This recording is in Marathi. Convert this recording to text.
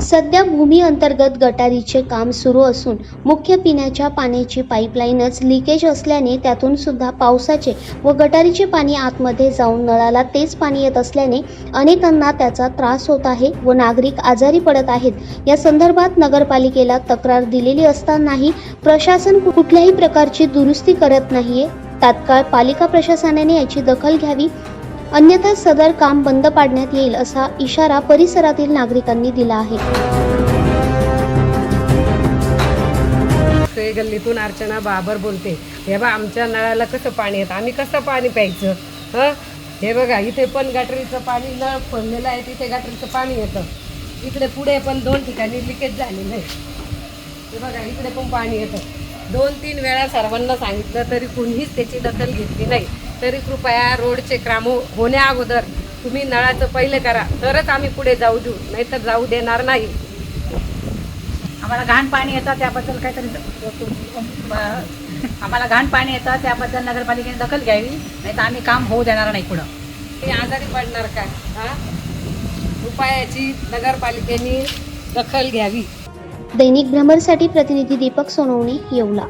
सध्या भूमी अंतर्गत गटारीचे काम सुरू असून मुख्य पिण्याच्या पाण्याची पाईपलाईनच लिकेज असल्याने त्यातून सुद्धा पावसाचे व गटारीचे पाणी आतमध्ये जाऊन नळाला तेच पाणी येत असल्याने अनेकांना त्याचा त्रास होत आहे व नागरिक आजारी पडत आहेत. या संदर्भात नगरपालिकेला तक्रार दिलेली असतानाही प्रशासन कुठल्याही प्रकारची दुरुस्ती करत नाहीये. तात्काळ पालिका प्रशासनाने याची दखल घ्यावी अन्यथा सदर काम बंद पाडण्यात येईल असा इशारा परिसरातील नागरिकांनी दिला आहे. ते गल्लीतून अर्चना बाबर बोलते हे बा आमच्या नळाला कसं पाणी येतं? आम्ही कसं पाणी प्यायचं? हं? हे बघा इथे पण गटरीचं पाणी नळ फोडलेलं आहे तिथे गटरीचं पाणी येतं. इकडे पुढे पण दोन ठिकाणी लिकेज झालेलं आहे. हे बघा इकडे पण पाणी येतं. दोन तीन वेळा सर्वांना सांगितलं तरी कुणीच त्याची दखल घेतली नाही. तरी कृपया रोडचे काम होण्या अगोदर तुम्ही नळाचं पहिले करा. तरच आम्ही पुढे जाऊ देऊ. नाहीतर जाऊ देणार नाही. आम्हाला घाण पाणी येतं त्याबद्दल काहीतरी आम्हाला घाण पाणी येतं त्याबद्दल नगरपालिकेने दखल घ्यावी. नाही तर आम्ही काम होऊ देणार नाही पुढं. ते आजारी पडणार काय हा? उपायाची नगरपालिकेने दखल घ्यावी. दैनिक भ्रमरसाठी प्रतिनिधी दीपक सोनवणे येवला.